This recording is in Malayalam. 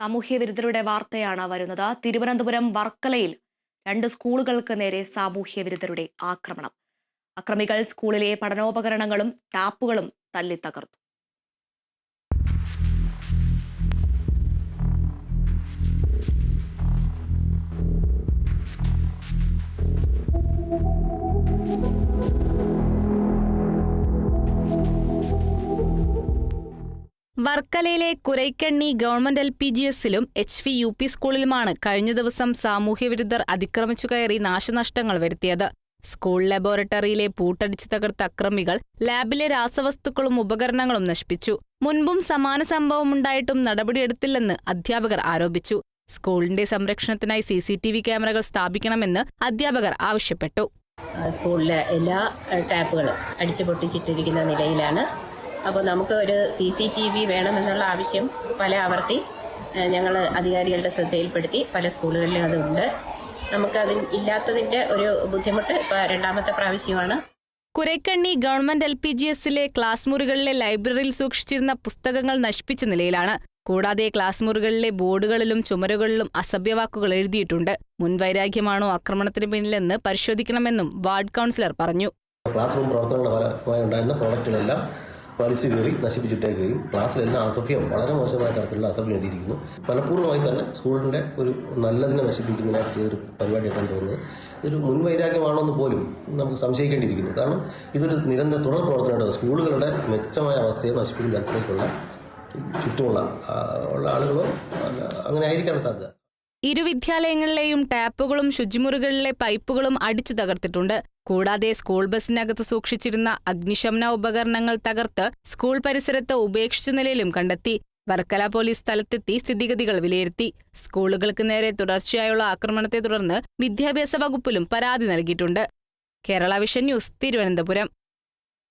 സാമൂഹ്യ വിരുദ്ധരുടെ വാർത്തയാണ് വരുന്നത്. തിരുവനന്തപുരം വർക്കലയിൽ രണ്ട് സ്കൂളുകൾക്ക് നേരെ സാമൂഹ്യ വിരുദ്ധരുടെ ആക്രമണം. അക്രമികൾ സ്കൂളിലെ പഠനോപകരണങ്ങളും ടാപ്പുകളും തല്ലി തകർത്തു വർക്കലയിലെ Kurakkanni government L P G എസിലും H V U P സ്കൂളിലുമാണ് കഴിഞ്ഞ ദിവസം സാമൂഹ്യവിരുദ്ധർ അതിക്രമിച്ചു കയറി നാശനഷ്ടങ്ങൾ വരുത്തിയത്. സ്കൂൾ ലബോറട്ടറിയിലെ പൂട്ടടിച്ചു തകർത്ത അക്രമികൾ ലാബിലെ രാസവസ്തുക്കളും ഉപകരണങ്ങളും നശിപ്പിച്ചു. മുൻപും സമാന സംഭവമുണ്ടായിട്ടും നടപടിയെടുത്തില്ലെന്ന് അധ്യാപകർ ആരോപിച്ചു. സ്കൂളിന്റെ സംരക്ഷണത്തിനായി സി സി ടി വി ക്യാമറകൾ സ്ഥാപിക്കണമെന്ന് അധ്യാപകർ ആവശ്യപ്പെട്ടു. സ്കൂളിലെ എല്ലാ ടാപ്പുകളും അടിച്ചു പൊട്ടിച്ചിട്ടിരിക്കുന്ന നിലയിലാണ് അപ്പോൾ നമുക്ക് ഒരു സി സി ടി വി വേണമെന്നുള്ള ആവശ്യം പല ആവർത്തി ഞങ്ങൾ അധികാരികളുടെ ശ്രദ്ധയിൽപ്പെടുത്തി പല സ്കൂളുകളിലും അതുണ്ട്. നമുക്കത് ഇല്ലാത്തതിന്റെ ഒരു ബുദ്ധിമുട്ട് ഇപ്പോൾ രണ്ടാമത്തെ പ്രാവശ്യമാണ്. Kurakkanni government L P G എസിലെ ക്ലാസ് മുറികളിലെ ലൈബ്രറിയിൽ സൂക്ഷിച്ചിരുന്ന പുസ്തകങ്ങൾ നശിപ്പിച്ച നിലയിലാണ്. കൂടാതെ ക്ലാസ് മുറികളിലെ ബോർഡുകളിലും ചുമരുകളിലും അസഭ്യവാക്കുകൾ എഴുതിയിട്ടുണ്ട്. മുൻവൈരാഗ്യമാണോ ആക്രമണത്തിന് പിന്നിലെന്ന് പരിശോധിക്കണമെന്നും വാർഡ് കൗൺസിലർ പറഞ്ഞു. ക്ലാസ് റൂം പ്രവർത്തനങ്ങളുടെ ഫലമായി ഉണ്ടായിരുന്ന പ്രോഡക്റ്റുകളെല്ലാം വലിച്ചു കയറി നശിപ്പിച്ചിട്ടേക്കുകയും ക്ലാസ്സിൽ എല്ലാ അസഭ്യം വളരെ മോശമായ തരത്തിലുള്ള അസഭ്യം എഴുതിയിരിക്കുന്നു. മനഃപൂർവമായി തന്നെ സ്കൂളിന്റെ ഒരു നല്ലതിനെ നശിപ്പിക്കുന്നതിനായിട്ട് ഒരു പരിപാടിയായിട്ടാണ് തോന്നുന്നത്. ഇതൊരു മുൻവൈരാഗ്യമാണോ എന്ന് പോലും നമുക്ക് സംശയിക്കേണ്ടിയിരിക്കുന്നു. കാരണം ഇതൊരു നിരന്തര തുടർ പ്രവർത്തനമായിട്ട് സ്കൂളുകളുടെ മെച്ചമായ അവസ്ഥയെ നശിപ്പിക്കുന്ന തരത്തിലേക്കുള്ള ചുറ്റുമുള്ള ഉള്ള ആളുകളോ അങ്ങനെ ആയിരിക്കാൻ സാധ്യത. ഇരു വിദ്യാലയങ്ങളിലെയും ടാപ്പുകളും ശുചിമുറികളിലെ പൈപ്പുകളും അടിച്ചു തകർത്തിട്ടുണ്ട്. കൂടാതെ സ്കൂൾ ബസിനകത്ത് സൂക്ഷിച്ചിരുന്ന അഗ്നിശമന ഉപകരണങ്ങൾ തകർത്ത് സ്കൂൾ പരിസരത്ത് ഉപേക്ഷിച്ച നിലയിലും കണ്ടെത്തി. വർക്കല പോലീസ് സ്ഥലത്തെത്തി സ്ഥിതിഗതികൾ വിലയിരുത്തി. സ്കൂളുകൾക്ക് നേരെ തുടർച്ചയായുള്ള ആക്രമണത്തെ തുടർന്ന് വിദ്യാഭ്യാസ വകുപ്പിലും പരാതി നൽകിയിട്ടുണ്ട്. Kerala vision news Thiruvananthapuram.